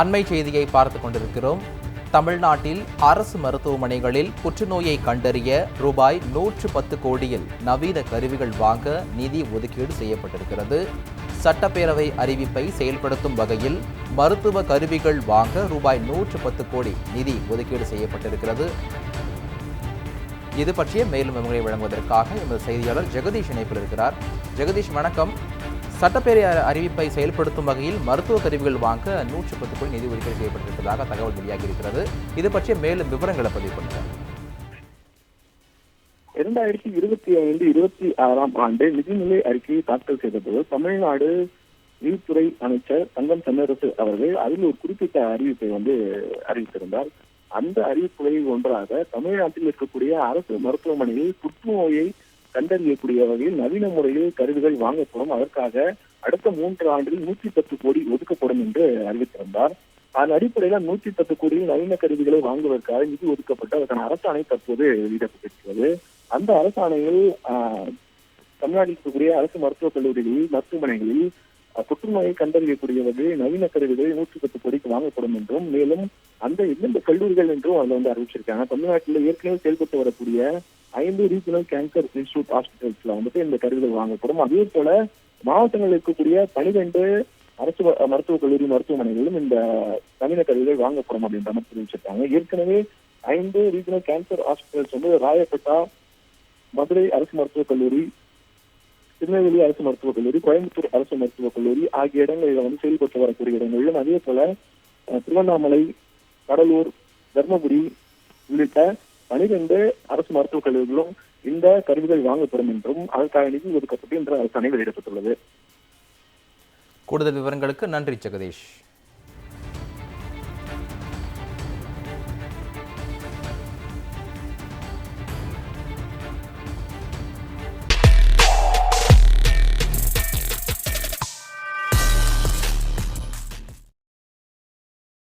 அண்மை செய்தியை பார்த்து கொண்டிருக்கிறோம். தமிழ்நாட்டில் அரசு மருத்துவமனைகளில் புற்றுநோயை கண்டறிய ரூபாய் நூற்று பத்து கோடியில் நவீன கருவிகள் வாங்க நிதி ஒதுக்கீடு செய்யப்பட்டிருக்கிறது. சட்டப்பேரவை அறிவிப்பை செயல்படுத்தும் வகையில் மருத்துவ கருவிகள் வாங்க ரூபாய் நூற்று பத்து கோடி நிதி ஒதுக்கீடு செய்யப்பட்டிருக்கிறது. இது பற்றிய மேலும் விவரங்களை வழங்குவதற்காக எமது செய்தியாளர் ஜெகதீஷ் இணைப்பில் இருக்கிறார். ஜெகதீஷ் வணக்கம். சட்டப்பேரவை அறிவிப்பை செயல்படுத்தும் வகையில் மருத்துவ கருவிகள் வாங்க நூற்று பத்து கோடி நிதி ஒதுக்கீடு செய்யப்பட்டிருப்பதாக தகவல் வெளியாகி இருக்கிறது இது பற்றிய மேலும் விவரங்களை பதிவு பண்ணுங்கள் இரண்டாயிரத்தி இருபத்தி ஐந்து இருபத்தி ஆறாம் ஆண்டு நிதிநிலை அறிக்கையை தாக்கல் செய்தபோது தமிழ்நாடு நீதித்துறை அமைச்சர் தங்கம் தென்னரசு அவர்கள் அதில் ஒரு குறிப்பிட்ட அறிவிப்பை வந்து அறிவித்திருந்தார். அந்த அறிவிப்புகளில் ஒன்றாக தமிழ்நாட்டில் இருக்கக்கூடிய அரசு மருத்துவமனையில் புற்றுநோயை கண்டறியக்கூடிய வகையில் நவீன முறையில் கருவிகள் வாங்கப்படும். அதற்காக அடுத்த மூன்று ஆண்டில் நூற்றி பத்து கோடி ஒதுக்கப்படும் என்று அறிவித்திருந்தார். அதன் அடிப்படையில் நூற்றி பத்து கோடியில் நவீன கருவிகளை வாங்குவதற்காக நிதி ஒதுக்கப்பட்டு அதற்கான அரசாணை தற்போது வெளியிடப்பட்டிருக்கிறது. அந்த அரசாணையில் தமிழ்நாட்டில் இருக்கக்கூடிய அரசு மருத்துவக் கல்லூரிகளில் மருத்துவமனைகளில் புற்றுநோயை கண்டறியக்கூடிய வகையில் நவீன கருவிகள் நூற்றி பத்து கோடிக்கு வாங்கப்படும் என்றும் மேலும் அந்த எந்தெந்த கல்லூரிகள் என்றும் அதுல வந்து அறிவிச்சிருக்காங்க. தமிழ்நாட்டில் ஏற்கனவே செயல்பட்டு வரக்கூடிய ஐந்து ரீஜனல் கேன்சர் இன்ஸ்டியூட் ஹாஸ்பிட்டல்ஸ்ல வந்துட்டு இந்த கருவிகள் வாங்கப்படும். அதே போல மாவட்டங்களில் இருக்கக்கூடிய பனிரெண்டு அரசு மருத்துவக் கல்லூரி மருத்துவமனைகளிலும் இந்த நவீன கருவிகள் வாங்கப்படும் அப்படின்ற மாதிரி தெரிவிச்சிருக்காங்க. ஏற்கனவே ஐந்து ரீஜனல் கேன்சர் ஹாஸ்பிட்டல்ஸ் வந்து ராயப்பேட்டா மதுரை அரசு மருத்துவக் கல்லூரி திருநெல்வேலி அரசு மருத்துவக் கல்லூரி கோயம்புத்தூர் அரசு மருத்துவக் கல்லூரி ஆகிய இடங்களில் வந்து செயல்பட்டு வரக்கூடிய இடங்களிலும் அதே போல திருவண்ணாமலை கடலூர் தர்மபுரி உள்ளிட்ட பனிரெண்டு அரசு மருத்துவக் கல்லூரிகளும் இந்த கருவிகள் வாங்கப்படும் என்றும் அதற்காக நிதி ஒதுக்கப்பட்டு இன்று அரசாணை வெளியிடப்பட்டுள்ளது. கூடுதல் விவரங்களுக்கு நன்றி ஜெகதீஷ்.